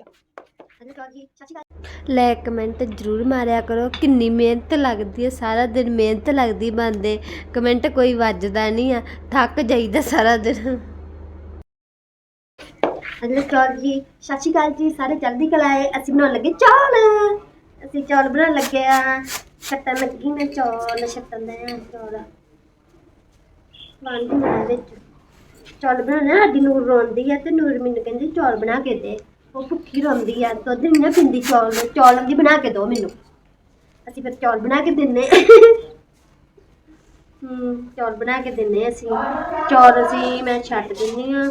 ਅਗਲੇ ਲੈ ਕਮੈਂਟ ਜ਼ਰੂਰ ਮਾਰਿਆ ਕਰੋ। ਕਿੰਨੀ ਮਿਹਨਤ ਲੱਗਦੀ ਹੈ ਸਾਰਾ ਦਿਨ ਮਿਹਨਤ ਲੱਗਦੀ ਬੰਦੇ। ਕਮੈਂਟ ਕੋਈ ਵੱਜਦਾ ਨਹੀਂ ਆ, ਥੱਕ ਜਾਈਦਾ ਸਾਰਾ ਦਿਨ। ਅਗਲੇ ਜੀ? ਸਤਿ ਸ਼੍ਰੀ ਅਕਾਲ ਜੀ, ਸਾਰੇ ਜਲਦੀ ਕਲਾਏ ਅਸੀਂ ਬਣਾਉਣ ਲੱਗੇ ਚੌਲ। ਅਸੀਂ ਚੌਲ ਬਣਾਉਣ ਲੱਗੇ ਆ। ਛੱਟਣ ਲੱਗੀ ਮੈਂ ਚੌਲ ਛੱਟਣ ਦੇ ਆ ਚੌਲ। ਵਾਂਡੀ ਬਣਾ ਵਿੱਚ। ਚੌਲ ਬਣਾਉਣਾ ਸਾਡੀ ਨੂਰ ਰੋਂਦੀ ਆ ਤੇ ਨੂਰ ਮੈਨੂੰ ਕਹਿੰਦੀ ਚੌਲ ਬਣਾ ਕੇ ਦੇ। ਉਹ ਭੁੱਖੀ ਰੋਂਦੀ ਆ, ਦੁੱਧ ਨਹੀਂ ਨਾ ਪਿੰਦੀ, ਚੌਲ ਦੇ ਚੌਲ ਦੀ ਬਣਾ ਕੇ ਦਿਓ ਮੈਨੂੰ। ਅਸੀਂ ਫਿਰ ਚੌਲ ਬਣਾ ਕੇ ਦਿੰਨੇ ਹੂੰ, ਚੌਲ ਬਣਾ ਕੇ ਦਿੰਨੇ ਅਸੀਂ। ਚੌਲ ਅਸੀਂ ਮੈਂ ਛੱਡ ਦਿੰਨੀ ਆ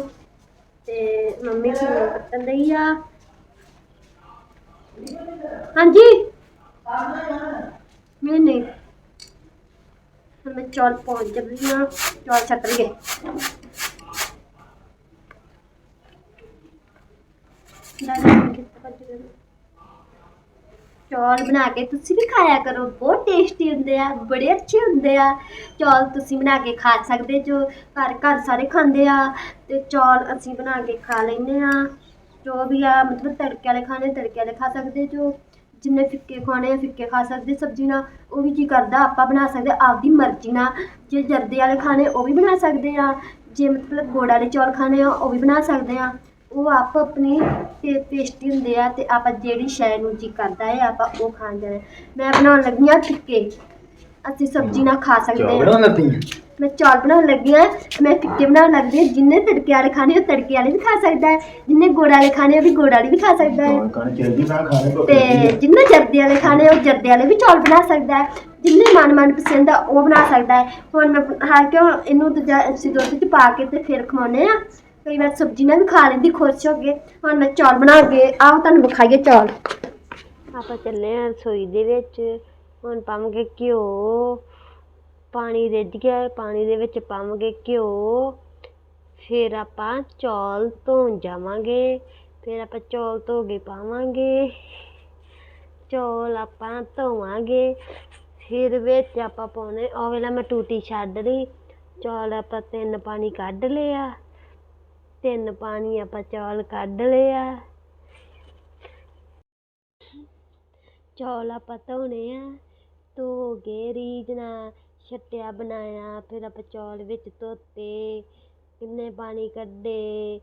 ਤੇ ਮੰਮੀ ਨੂੰ ਕੱਟਣ ਦਈ ਆ। ਹਾਂਜੀ? ਮੈਂ ਨਹੀਂ। ਮੈਂ ਚੌਲ ਪਹੁੰਚ ਜਾਂਦੀ ਆ, ਚੌਲ ਛੱਟ ਲਈਏ। ਚੌਲ ਬਣਾ ਕੇ ਤੁਸੀਂ ਵੀ ਖਾਇਆ ਕਰੋ, ਬਹੁਤ ਟੇਸਟੀ ਹੁੰਦੇ ਆ, ਬੜੇ ਅੱਛੇ ਹੁੰਦੇ ਆ। ਚੌਲ ਤੁਸੀਂ ਬਣਾ ਕੇ ਖਾ ਸਕਦੇ ਜੋ ਘਰ ਘਰ ਸਾਰੇ ਖਾਂਦੇ ਆ ਤੇ ਚੌਲ ਅਸੀਂ ਬਣਾ ਕੇ ਖਾ ਲੈਂਦੇ ਆ। ਜੋ ਵੀ ਆ, ਮਤਲਬ ਤੜਕੇ ਵਾਲੇ ਖਾਣੇ, ਤੜਕੇ ਵਾਲੇ ਖਾ ਸਕਦੇ ਜੋ ਜਿੰਨੇ ਫਿੱਕੇ ਖਾਣੇ ਆ, ਫਿੱਕੇ ਖਾ ਸਕਦੇ। ਸਬਜ਼ੀ ਨਾਲ ਉਹ ਵੀ ਕੀ ਕਰਦਾ, ਆਪਾਂ ਬਣਾ ਸਕਦੇ ਆਪਦੀ ਮਰਜ਼ੀ ਨਾਲ। ਜੇ ਜਰਦੇ ਵਾਲੇ ਖਾਣੇ ਉਹ ਵੀ ਬਣਾ ਸਕਦੇ ਆ। ਜੇ ਮਤਲਬ ਗੁੜ ਵਾਲੇ ਚੌਲ ਖਾਣੇ ਆ, ਉਹ ਵੀ ਬਣਾ ਸਕਦੇ ਆ। ਉਹ ਆਪ ਆਪਣੀ ਤੇ ਟੇਸਟੀ ਹੁੰਦੇ ਆ ਤੇ ਆਪਾਂ ਜਿਹੜੀ ਸ਼ੈ ਨੂੰ ਜੀ ਕਰਦਾ ਹੈ ਆਪਾਂ ਉਹ ਖਾਣ ਜਾਣਾ। ਮੈਂ ਬਣਾਉਣ ਲੱਗੀ ਆ ਫਿੱਕੇ। ਅਸੀਂ ਸਬਜ਼ੀ ਨਾਲ ਖਾ ਸਕਦੇ ਬਣਾਉਣ ਲੱਗੀ ਆਂ? ਮੈਂ ਚੌਲ ਬਣਾਉਣ ਲੱਗੀ ਆ ਮੈਂ ਫਿੱਕੇ ਬਣਾਉਣ ਲੱਗੀ ਆ ਜਿੰਨੇ ਤੜਕੇ ਵਾਲੇ ਖਾਣੇ ਉਹ ਤੜਕੇ ਵਾਲੇ ਵੀ ਖਾ ਸਕਦਾ ਹੈ। ਜਿੰਨੇ ਗੁੜ ਵਾਲੇ ਖਾਣੇ ਉਹ ਵੀ ਗੁੜ ਵਾਲੇ ਵੀ ਖਾ ਸਕਦਾ ਹੈ। ਤੇ ਜਿੰਨੇ ਜਰਦੇ ਵਾਲੇ ਖਾਣੇ ਉਹ ਜਰਦੇ ਵਾਲੇ ਵੀ ਚੌਲ ਬਣਾ ਸਕਦਾ ਹੈ। ਜਿੰਨੇ ਮਨ ਮਨ ਪਸੰਦ ਆ ਉਹ ਬਣਾ ਸਕਦਾ ਹੈ। ਹੁਣ ਮੈਂ ਹਾਂ ਕਿਉਂ? ਇਹਨੂੰ ਦੂਜਾ ਅਸੀਂ ਦੁੱਧ ਚ ਪਾ ਕੇ ਤੇ ਫਿਰ ਖਵਾਉਂਦੇ ਆ ਕਈ ਵਾਰ ਸਬਜ਼ੀ ਨਾਲ ਵੀ ਖਾ ਲੈਂਦੀ, ਖੁਸ਼ ਹੋ ਕੇ ਹੁਣ ਮੈਂ ਚੌਲ ਬਣਾ ਕੇ ਆਓ ਤੁਹਾਨੂੰ ਵਿਖਾਈਏ ਚੌਲ। ਆਪਾਂ ਚੱਲੇ ਆ ਰਸੋਈ ਦੇ ਵਿੱਚ। ਹੁਣ ਪਾਵਾਂਗੇ ਘਿਓ। ਪਾਣੀ ਰਿੱਝ ਗਿਆ, ਪਾਣੀ ਦੇ ਵਿੱਚ ਪਾਵਾਂਗੇ ਘਿਓ। ਫਿਰ ਆਪਾਂ ਚੌਲ ਧੋਣ ਜਾਵਾਂਗੇ। ਫਿਰ ਆਪਾਂ ਚੌਲ ਧੋ ਕੇ ਪਾਵਾਂਗੇ। ਚੌਲ ਆਪਾਂ ਧੋਵਾਂਗੇ। ਫਿਰ ਵਿੱਚ ਆਪਾਂ ਪਾਉਣੇ, ਉਹ ਵੇਲਾ ਮੈਂ ਟੂਟੀ ਛੱਡ ਲਈ। ਚੌਲ ਆਪਾਂ ਤਿੰਨ ਪਾਣੀ ਕੱਢ ਲਿਆ ਤਿੰਨ ਪਾਣੀ ਆਪਾਂ ਚੌਲ ਕੱਢ ਲਏ ਆ। ਚੌਲ ਆਪਾਂ ਧੋਣੇ ਆ। ਧੋ ਕੇ ਰੀਝ ਨਾਲ ਛੱਟਿਆ ਬਣਾਇਆ। ਫਿਰ ਆਪਾਂ ਚੌਲ ਵਿੱਚ ਧੋਤੇ, ਕਿੰਨੇ ਪਾਣੀ ਕੱਢੇ,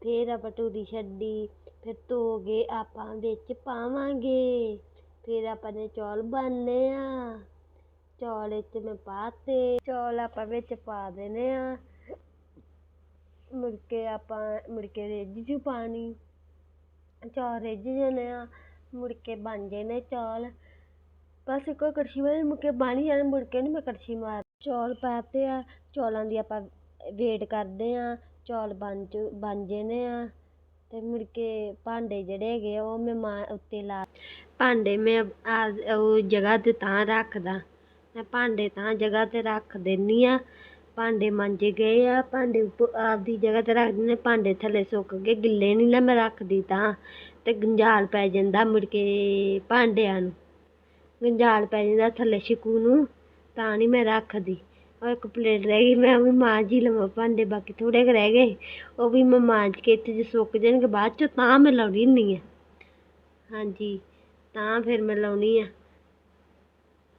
ਫਿਰ ਆਪਾਂ ਟੂਟੀ ਛੱਡੀ, ਫਿਰ ਧੋ ਕੇ ਆਪਾਂ ਵਿੱਚ ਪਾਵਾਂਗੇ। ਫਿਰ ਆਪਾਂ ਨੇ ਚੌਲ ਬਣਨੇ ਆ। ਚੌਲ ਵਿੱਚ ਮੈਂ ਪਾਤੇ ਚੌਲ ਆਪਾਂ ਵਿੱਚ ਪਾ ਦੇਣੇ ਆ। ਮੁੜ ਕੇ ਆਪਾਂ ਮੁੜ ਕੇ ਰਿੱਝ ਜੂ ਪਾਣੀ। ਚੌਲ ਰਿੱਝ ਜਾਣੇ ਆ ਮੁੜ ਕੇ ਬਣ ਜਾਣੇ ਚੌਲ। ਬਸ ਇੱਕੋ ਕੜਛੀ ਵਾਲੇ ਮੁੜ ਕੇ ਬਣ ਹੀ ਜਾਣੇ ਮੁੜ ਕੇ ਨਹੀਂ ਮੈਂ ਕੜਛੀ ਮਾਰ ਚੌਲ ਪਾਤੇ ਆ, ਚੌਲਾਂ ਦੀ ਆਪਾਂ ਵੇਟ ਕਰਦੇ ਆ, ਚੌਲ ਬਣ ਚੁ, ਬਣ ਜਾਣੇ ਆ। ਅਤੇ ਮੁੜ ਕੇ ਭਾਂਡੇ ਜਿਹੜੇ ਹੈਗੇ ਆ, ਉਹ ਮੈਂ ਮਾਂ ਉੱਤੇ ਲਾ ਭਾਂਡੇ ਮੈਂ ਆ ਉਹ ਜਗ੍ਹਾ ਤੇ ਤਾਂ ਰੱਖਦਾ। ਮੈਂ ਭਾਂਡੇ ਤਾਂ ਜਗ੍ਹਾ ਤੇ ਰੱਖ ਦਿੰਦੀ ਹਾਂ ਭਾਂਡੇ ਮਾਂਜੇ ਗਏ ਆ, ਭਾਂਡੇ ਉੱਪ- ਆਪਦੀ ਜਗ੍ਹਾ ਤੇ ਰੱਖ ਦਿੰਦੇ, ਭਾਂਡੇ ਥੱਲੇ ਸੁੱਕ ਗਏ, ਗਿੱਲੇ ਨਹੀਂ ਨਾ ਮੈਂ ਰੱਖਦੀ ਤਾਂ। ਅਤੇ ਗੰਜਾਲ ਪੈ ਜਾਂਦਾ ਮੁੜ ਕੇ ਭਾਂਡਿਆਂ ਨੂੰ। ਗੰਜਾਲ ਪੈ ਜਾਂਦਾ ਥੱਲੇ ਛਿਕੂ ਨੂੰ, ਤਾਂ ਨਹੀਂ ਮੈਂ ਰੱਖਦੀ। ਉਹ ਇੱਕ ਪਲੇਟ ਰਹਿ ਗਈ, ਮੈਂ ਉਹ ਵੀ ਮਾਂਜ ਹੀ ਲਵਾਂ ਭਾਂਡੇ, ਬਾਕੀ ਥੋੜ੍ਹੇ ਕੁ ਰਹਿ ਗਏ। ਉਹ ਵੀ ਮੈਂ ਮਾਂਜ ਕੇ ਇੱਥੇ ਜੇ ਸੁੱਕ ਜਾਣਗੇ ਬਾਅਦ 'ਚੋਂ ਤਾਂ ਮੈਂ ਲਾਉਣੀ ਹੁੰਦੀ ਹਾਂ ਹਾਂਜੀ, ਤਾਂ ਫਿਰ ਮੈਂ ਲਾਉਣੀ ਆ।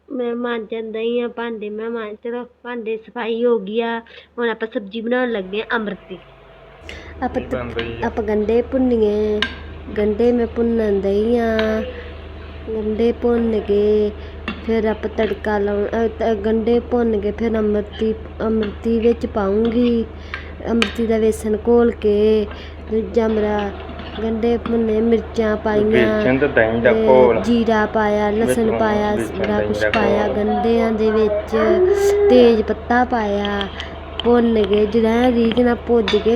ਮੈਂ ਮਾਂਜਣ ਦਈ ਆ ਭਾਂਡੇ ਮੈਂ ਮਾਂਜ ਚਲੋ ਭਾਂਡੇ ਸਫ਼ਾਈ ਹੋ ਗਈ ਆ। ਹੁਣ ਆਪਾਂ ਸਬਜ਼ੀ ਬਣਾਉਣ ਲੱਗੇ ਆ ਅੰਮ੍ਰਿਤੀ ਆਪਾਂ ਤ- ਆਪਾਂ ਗੰਡੇ ਭੁੰਨੀਏ। ਗੰਡੇ ਮੈਂ ਭੁੰਨਣ ਦਈ ਆ। ਗੰਡੇ ਭੁੰਨ ਕੇ ਫਿਰ ਆਪਾਂ ਤੜਕਾ ਲਾਉਣ ਅ, ਤ- ਗੰਡੇ ਭੁੰਨ ਕੇ ਫਿਰ ਅੰਮ੍ਰਿਤੀ ਅੰਮ੍ਰਿਤੀ ਵਿੱਚ ਪਾਉਂਗੀ। ਅੰਮ੍ਰਿਤੀ ਦਾ ਵੇਸਣ ਘੋਲ ਕੇ ਦੂਜਾ ਮੇਰਾ ਗੰਡੇ ਭੁੰਨੇ ਮਿਰਚਾਂ ਪਾਈਆਂ ਵੇਸਣ ਤੇ ਦਹੀਂ ਦਾ ਤੇ ਘੋਲ ਜੀਰਾ ਪਾਇਆ ਲਸਣ ਪਾਇਆ ਦਹੀਂ ਕੁਛ ਪਾਇਆ। ਗੰਢਿਆਂ ਦੇ ਵਿੱਚ ਤੇਜ ਪੱਤਾ ਪਾਇਆ ਭੁੰਨ ਕੇ ਜਿਹੜਾ ਰੀਝ ਨਾਲ ਭੁੱਜ ਕੇ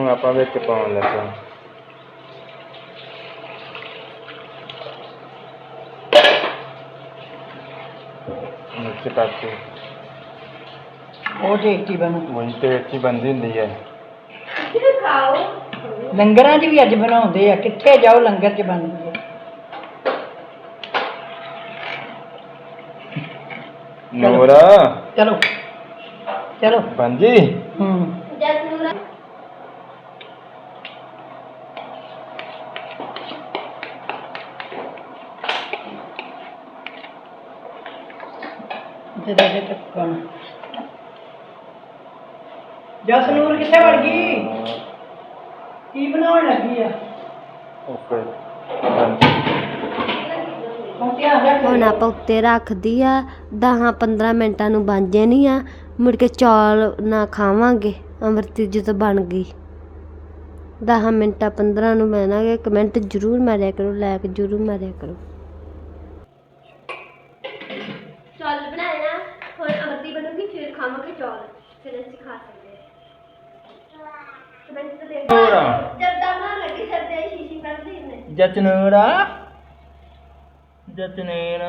ਹੁਣ ਆਪਾਂ ਵਿੱਚ ਪਾਉਣ ਲੱਗੇ। ਮਿਰਚ ਉਹ ਬਣੂ। ਤੇ ਹੁੰਦੀ ਹੈ। ਲੰਗਰਾਂ 'ਚ ਵੀ ਅੱਜ ਬਣਾਉਂਦੇ ਆ। ਕਿੱਥੇ ਜਾਓ ਲੰਗਰ 'ਚ ਬਣਦੀ ਨੂਰ। ਚਲੋ ਚਲੋ। ਬੰਜੀ ਹੂੰ। ਜਸਨੂਰ ਜਿਹਦਾ ਦੇ ਟੱਕਣ ਜਸਨੂਰ ਕਿੱਥੇ ਵੜ ਗਈ? ਕੀ ਬਣਾਉਣ ਲੱਗੀ ਆ? ਓਕੇ। ਹੁਣ ਧਿਆਨ ਰੱਖ ਹੁਣ ਆਪਾਂ ਉੱਤੇ ਰੱਖਦੀ ਆ 10-15 ਮਿੰਟਾਂ ਨੂੰ ਬਣ ਜਾਣੀ ਆ। ਮੁੜ ਕੇ ਚੌਲ ਨਾ ਖਾਵਾਂਗੇ ਅੰਮ੍ਰਿਤ ਜਦੋਂ ਬਣ ਗਈ। 10 ਮਿੰਟਾਂ 15 ਨੂੰ ਬਣਾਂਗੇ ਕਮੈਂਟ ਜ਼ਰੂਰ ਮਾਰਿਆ ਕਰੋ ਲਾਈਕ ਜ਼ਰੂਰ ਮਾਰਿਆ ਕਰੋ। ਸਕਦੇ ਹਾਂ। ਜਚਨੂਰ ਜਚਨੂਰ।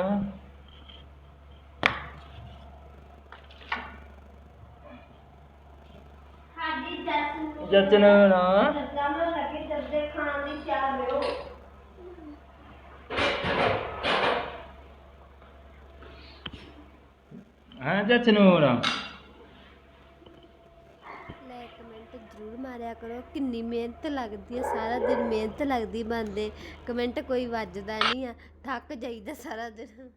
ਸਾਡੀ ਜਚਨੂਰ। ਲੱਗੇ ਖਾਣ ਦੀ ਚਾਹ ਜਚਨੂਰ ਲਾਈਕ ਕਮੈਂਟ ਜ਼ਰੂਰ ਮਾਰਿਆ ਕਰੋ, ਕਿੰਨੀ ਮਿਹਨਤ ਲੱਗਦੀ ਹੈ ਸਾਰਾ ਦਿਨ ਮਿਹਨਤ ਲੱਗਦੀ ਬਣਦੇ ਕਮੈਂਟ ਕੋਈ ਵੱਜਦਾ ਨਹੀਂ ਆ, ਥੱਕ ਜਾਈਦਾ ਸਾਰਾ ਦਿਨ।